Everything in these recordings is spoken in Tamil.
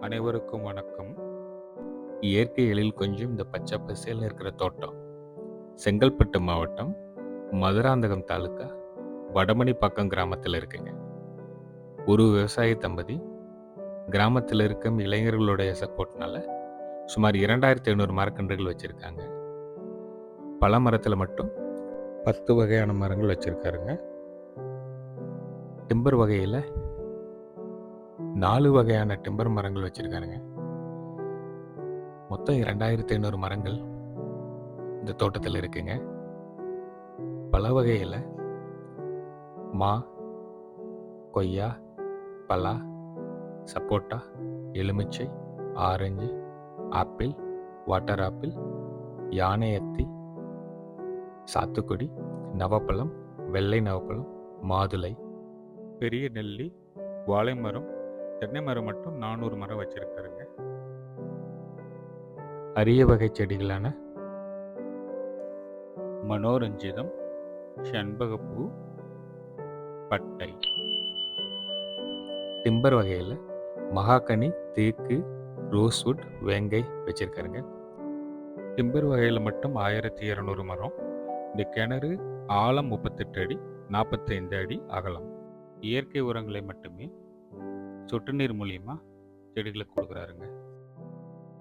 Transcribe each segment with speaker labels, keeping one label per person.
Speaker 1: அனைவருக்கும் வணக்கம். இயற்கை எழில் கொஞ்சம் இந்த பச்சை பசேல்னு இருக்கிற தோட்டம் செங்கல்பட்டு மாவட்டம் மதுராந்தகம் தாலுக்கா வடமணி பக்கம் கிராமத்தில் இருக்குங்க. ஒரு விவசாய தம்பதி கிராமத்தில் இருக்கும் இளைஞர்களுடைய சப்போர்ட்னால சுமார் இரண்டாயிரத்தி ஐநூறு மரக்கன்றுகள் வச்சுருக்காங்க. பல மரத்தில் மட்டும் பத்து வகையான மரங்கள் வச்சுருக்காருங்க. டிம்பர் வகையில் நாலு வகையான டிம்பர் மரங்கள் வச்சுருக்காருங்க. மொத்தம் இரண்டாயிரத்தி ஐநூறு மரங்கள் இந்த தோட்டத்தில் இருக்குங்க. பல வகையில் மா கொய்யா பலா சப்போட்டா எலுமிச்சை ஆரஞ்சு ஆப்பிள் வாட்டர் ஆப்பிள் யானையத்தி சாத்துக்குடி நவப்பழம் வெள்ளை நவப்பழம் மாதுளை பெரிய நெல்லி வாழை மரம் தென்னை மரம் மட்டும் நானூறு மரம் வச்சிருக்காருங்க. அரிய வகை செடிகளான? மனோரஞ்சிதம் செண்பகப்பூ பட்டை. டிம்பர் வகையில் மகாகனி தேக்கு ரோஸ்வுட் வேங்கை வச்சிருக்காருங்க. டிம்பர் வகையில் மட்டும் ஆயிரத்தி இரநூறு மரம். இந்த கிணறு ஆழம் முப்பத்தெட்டு அடி நாற்பத்தைந்து அடி அகலம். இயற்கை உரங்களை மட்டுமே சொட்டு நீர் மூலியமா செடிகளுக்கு கொடுக்குறாருங்க.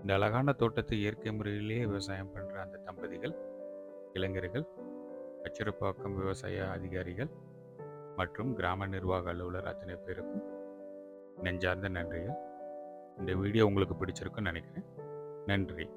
Speaker 1: இந்த அழகான தோட்டத்தை இயற்கை முறையிலேயே விவசாயம் பண்ணுற அந்த தம்பதிகள் இளைஞர்கள் அச்சிறப்பாக்கம் விவசாய அதிகாரிகள் மற்றும் கிராம நிர்வாக அலுவலர் அத்தனை பேருக்கும் நெஞ்சார்ந்த நன்றிகள். இந்த வீடியோ உங்களுக்கு பிடிச்சிருக்குன்னு நினைக்கிறேன். நன்றி.